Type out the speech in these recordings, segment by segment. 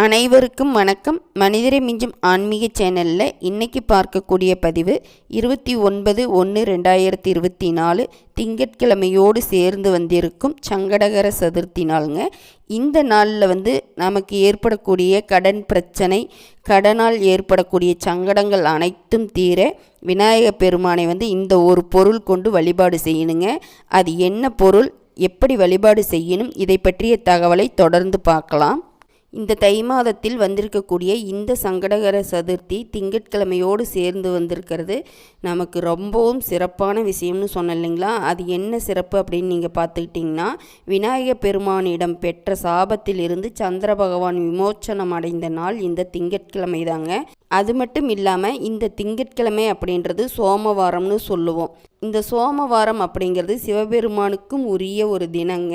அனைவருக்கும் வணக்கம். மனிதரை மிஞ்சும் ஆன்மீக சேனலில் இன்னைக்கு பார்க்கக்கூடிய பதிவு இருபத்தி ஒன்பது ஒன்று ரெண்டாயிரத்தி இருபத்தி நாலு திங்கட்கிழமையோடு சேர்ந்து வந்திருக்கும் சங்கடகர சதுர்த்தி நாளுங்க. இந்த நாளில் வந்து நமக்கு ஏற்படக்கூடிய கடன் பிரச்சனை கடனால் ஏற்படக்கூடிய சங்கடங்கள் அனைத்தும் தீர விநாயக பெருமானை வந்து இந்த ஒரு பொருள் கொண்டு வழிபாடு செய்யணுங்க. அது என்ன பொருள் எப்படி வழிபாடு செய்யணும் இதை பற்றிய தகவலை தொடர்ந்து பார்க்கலாம். இந்த தை மாதத்தில் வந்திருக்கக்கூடிய இந்த சங்கடகர சதுர்த்தி திங்கட்கிழமையோடு சேர்ந்து வந்திருக்கிறது. நமக்கு ரொம்பவும் சிறப்பான விஷயம்னு சொன்ன இல்லைங்களா? அது என்ன சிறப்பு அப்படின்னு நீங்கள் பார்த்துக்கிட்டிங்கன்னா விநாயக பெருமானிடம் பெற்ற சாபத்தில் இருந்து சந்திர பகவான் விமோச்சனம் அடைந்த நாள் இந்த திங்கட்கிழமை தாங்க அது மட்டும் இல்லாமல் இந்த திங்கட்கிழமை அப்படின்றது சோமவாரம்னு சொல்லுவோம். இந்த சோமவாரம் அப்படிங்கிறது சிவபெருமானுக்கும் உரிய ஒரு தினங்க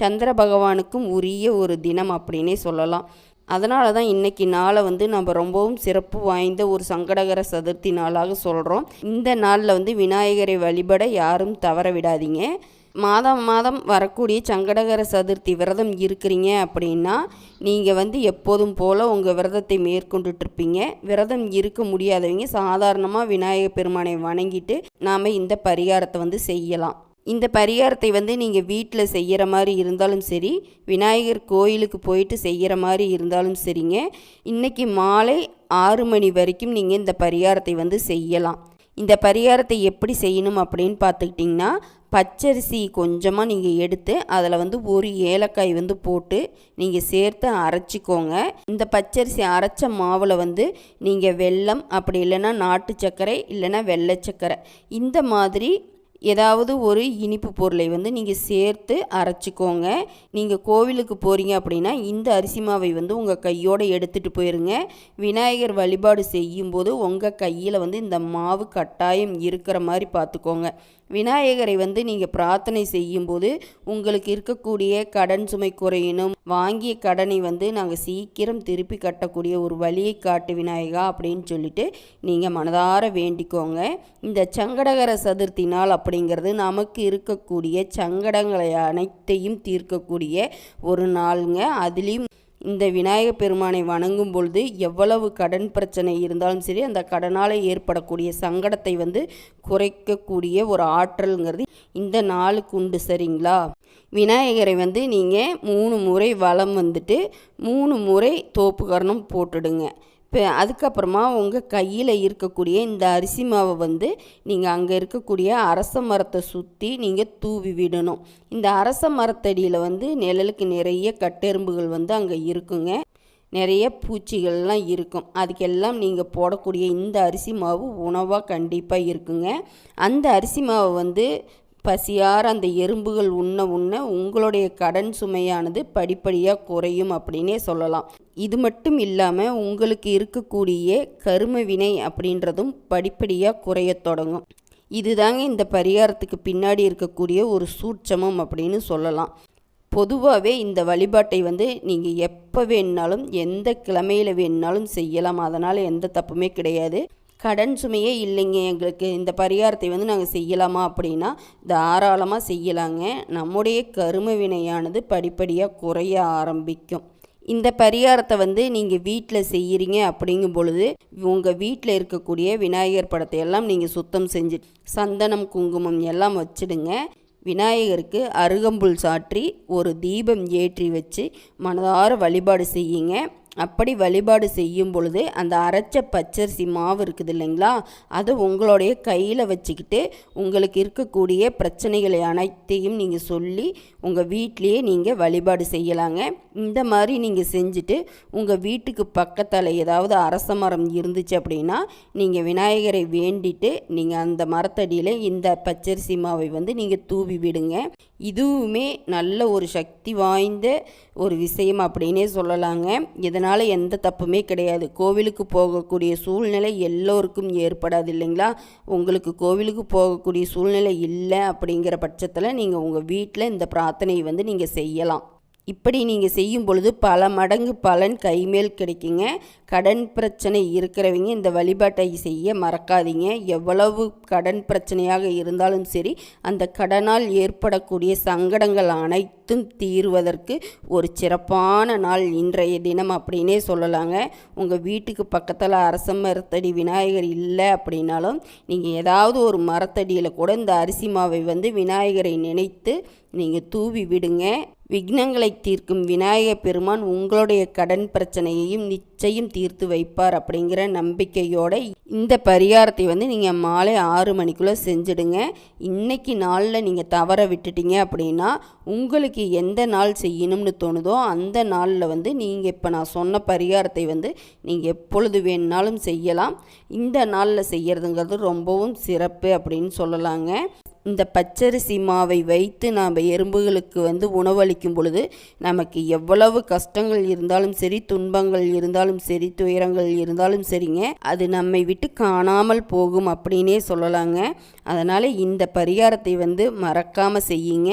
சந்திர பகவானுக்கும் உரிய ஒரு தினம் அப்படின்னே சொல்லலாம். அதனால தான் இன்றைக்கி நாளை வந்து நம்ம ரொம்பவும் சிறப்பு வாய்ந்த ஒரு சங்கடகர சதுர்த்தி நாளாக சொல்கிறோம் இந்த நாளில் வந்து விநாயகரை வழிபட யாரும் தவற விடாதீங்க. மாதம் மாதம் வரக்கூடிய சங்கடகர சதுர்த்தி விரதம் இருக்கிறீங்க அப்படின்னா நீங்கள் வந்து எப்போதும் போல் உங்கள் விரதத்தை மேற்கொண்டுட்ருப்பீங்க விரதம் இருக்க முடியாதவங்க சாதாரணமாக விநாயகர் பெருமானை வணங்கிட்டு நாம் இந்த பரிகாரத்தை வந்து செய்யலாம். இந்த பரிகாரத்தை வந்து நீங்கள் வீட்டில் செய்கிற மாதிரி இருந்தாலும் சரி விநாயகர் கோயிலுக்கு போயிட்டு செய்கிற மாதிரி இருந்தாலும் சரிங்க. இன்றைக்கி மாலை ஆறு மணி வரைக்கும் நீங்கள் இந்த பரிகாரத்தை வந்து செய்யலாம். இந்த பரிகாரத்தை எப்படி செய்யணும் அப்படின்னு பார்த்துக்கிட்டிங்கன்னா பச்சரிசி கொஞ்சமாக நீங்கள் எடுத்து அதில் வந்து ஒரு ஏலக்காய் வந்து போட்டு நீங்கள் சேர்த்து அரைச்சிக்கோங்க. இந்த பச்சரிசி அரைச்ச மாவில் வந்து நீங்கள் வெல்லம் அப்படி இல்லைன்னா நாட்டு சர்க்கரை இல்லைன்னா வெள்ளை சர்க்கரை. இந்த மாதிரி ஏதாவது ஒரு இனிப்பு பொருளை வந்து நீங்கள் சேர்த்து அரைச்சிக்கோங்க. நீங்கள் கோவிலுக்கு போகிறீங்க அப்படின்னா இந்த அரிசி மாவை வந்து உங்கள் கையோடு எடுத்துகிட்டு போயிருங்க. விநாயகர் வழிபாடு செய்யும்போது உங்கள் கையில் வந்து இந்த மாவு கட்டாயம் இருக்கிற மாதிரி பார்த்துக்கோங்க. விநாயகரை வந்து நீங்கள் பிரார்த்தனை செய்யும்போது உங்களுக்கு இருக்கக்கூடிய கடன் சுமை குறையணும். வாங்கிய கடனை வந்து நாங்கள் சீக்கிரம் திருப்பி கட்டக்கூடிய ஒரு வழியை காட்டு விநாயகா அப்படின்னு சொல்லிட்டு நீங்கள் மனதார வேண்டிக்கோங்க. இந்த சங்கடகர சதுர்த்தி நாள் அப்படிங்கிறது நமக்கு இருக்கக்கூடிய சங்கடங்களை அனைத்தையும் தீர்க்கக்கூடிய ஒரு நாளுங்க. அதுலேயும் இந்த விநாயக பெருமானை வணங்கும் பொழுது எவ்வளவு கடன் பிரச்சனை இருந்தாலும் சரி அந்த கடனால் ஏற்படக்கூடிய சங்கடத்தை வந்து குறைக்கக்கூடிய ஒரு ஆற்றல்ங்கிறது இந்த நாளுக்கு உண்டு சரிங்களா? விநாயகரை வந்து நீங்கள் மூணு முறை வளம் வந்துட்டு மூணு முறை தோப்புக்கரணம் போட்டுடுங்க. இப்போ அதுக்கப்புறமா உங்கள் கையில் இருக்கக்கூடிய இந்த அரிசி மாவை வந்து நீங்கள் அங்கே இருக்கக்கூடிய அரச மரத்தை சுற்றி நீங்கள் தூவி விடணும். இந்த அரச மரத்தடியில் வந்து நிழலுக்கு நிறைய கட்டெரும்புகள் வந்து அங்கே இருக்குங்க. நிறைய பூச்சிகள்லாம் இருக்கும். அதுக்கெல்லாம் நீங்கள் போடக்கூடிய இந்த அரிசி மாவு உணவாக கண்டிப்பாக இருக்குங்க. அந்த அரிசி மாவை வந்து பசியார அந்த எறும்புகள் உண்ண உண்ண உங்களுடைய கடன் சுமையானது படிப்படியாக குறையும் அப்படின்னே சொல்லலாம். இது மட்டும் இல்லாமல் உங்களுக்கு இருக்கக்கூடிய கரும வினை அப்படின்றதும் படிப்படியாக குறையத் தொடங்கும். இதுதாங்க இந்த பரிகாரத்துக்கு பின்னாடி இருக்கக்கூடிய ஒரு சூட்சமம் அப்படின்னு சொல்லலாம். பொதுவாகவே இந்த வழிபாட்டை வந்து நீங்கள் எப்போ வேணுனாலும் எந்த கிழமையில் வேணுனாலும் செய்யலாம். அதனால் எந்த தப்புமே கிடையாது. கடன் சுமையே இல்லைங்க எங்களுக்கு. இந்த பரிகாரத்தை வந்து நாங்கள் செய்யலாமா அப்படின்னா தாராளமாக செய்யலாங்க. நம்முடைய கரும வினையானது படிப்படியாக குறைய ஆரம்பிக்கும். இந்த பரிகாரத்தை வந்து நீங்கள் வீட்டில் செய்கிறீங்க அப்படிங்கும் பொழுது உங்கள் வீட்டில் இருக்கக்கூடிய விநாயகர் படத்தை எல்லாம் நீங்கள் சுத்தம் செஞ்சு சந்தனம் குங்குமம் எல்லாம் வச்சுடுங்க. விநாயகருக்கு அருகம்புல் சாற்றி ஒரு தீபம் ஏற்றி வச்சு மனதார வழிபாடு செய்யுங்க. அப்படி வழிபாடு செய்யும் பொழுது அந்த அரைச்ச பச்சரிசி மாவு இருக்குது இல்லைங்களா? அதை உங்களுடைய கையில் வச்சுக்கிட்டு உங்களுக்கு இருக்கக்கூடிய பிரச்சனைகளை அனைத்தையும் நீங்கள் சொல்லி உங்கள் வீட்லேயே நீங்கள் வழிபாடு செய்யலாங்க. இந்த மாதிரி நீங்கள் செஞ்சுட்டு உங்கள் வீட்டுக்கு பக்கத்தால் ஏதாவது அரச மரம் இருந்துச்சு அப்படின்னா நீங்கள் விநாயகரை வேண்டிட்டு நீங்கள் அந்த மரத்தடியில் இந்த பச்சரிசி மாவை வந்து நீங்கள் தூவி விடுங்க. இதுவுமே நல்ல ஒரு சக்தி வாய்ந்த ஒரு விஷயம் அப்படின்னே சொல்லலாங்க. இதனால் அதனால் எந்த தப்புமே கிடையாது. கோவிலுக்கு போகக்கூடிய சூழ்நிலை எல்லோருக்கும் ஏற்படாது இல்லைங்களா? உங்களுக்கு கோவிலுக்கு போகக்கூடிய சூழ்நிலை இல்லை அப்படிங்கிற பட்சத்தில் நீங்கள் உங்கள் வீட்டில் இந்த பிரார்த்தனையை வந்து நீங்கள் செய்யலாம். இப்படி நீங்கள் செய்யும் பொழுது பல மடங்கு பலன் கைமேல் கிடைக்குங்க. கடன் பிரச்சனை இருக்கிறவங்க இந்த வழிபாட்டை செய்ய மறக்காதீங்க. எவ்வளவு கடன் பிரச்சனையாக இருந்தாலும் சரி அந்த கடனால் ஏற்படக்கூடிய சங்கடங்கள் அனைத்தும் தீர்வதற்கு ஒரு சிறப்பான நாள் இன்றைய தினம் அப்படின்னே சொல்லலாங்க. உங்கள் வீட்டுக்கு பக்கத்தில் அரச மரத்தடி விநாயகர் இல்லை அப்படின்னாலும் நீங்கள் ஏதாவது ஒரு மரத்தடியில் கூட இந்த அரிசி மாவை வந்து விநாயகரை நினைத்து நீங்கள் தூவி விடுங்க. விக்னங்களை தீர்க்கும் விநாயகர் பெருமான் உங்களுடைய கடன் பிரச்சனையையும் நிச்சயம் தீர்த்து வைப்பார் அப்படிங்கிற நம்பிக்கையோடு இந்த பரிகாரத்தை வந்து நீங்கள் மாலை ஆறு மணிக்குள்ளே செஞ்சுடுங்க. இன்னைக்கு நாளில் நீங்கள் தவற விட்டுட்டீங்க அப்படின்னா உங்களுக்கு உங்களுக்கு எந்த நாள் செய்யணும்னு தோணுதோ அந்த நாளில் வந்து நீங்கள் இப்போ நான் சொன்ன பரிகாரத்தை வந்து நீங்கள் எப்பொழுது வேணுனாலும் செய்யலாம். இந்த நாளில் செய்கிறதுங்கிறது ரொம்பவும் சிறப்பு அப்படின்னு சொல்லலாங்க. இந்த பச்சரிசி மாவை வைத்து நாம் எறும்புகளுக்கு வந்து உணவளிக்கும் பொழுது நமக்கு எவ்வளவு கஷ்டங்கள் இருந்தாலும் சரி துன்பங்கள் இருந்தாலும் சரி துயரங்கள் இருந்தாலும் சரிங்க. அது நம்மை விட்டு காணாமல் போகும் அப்படின்னே சொல்லலாங்க. அதனால் இந்த பரிகாரத்தை வந்து மறக்காமல் செய்யுங்க.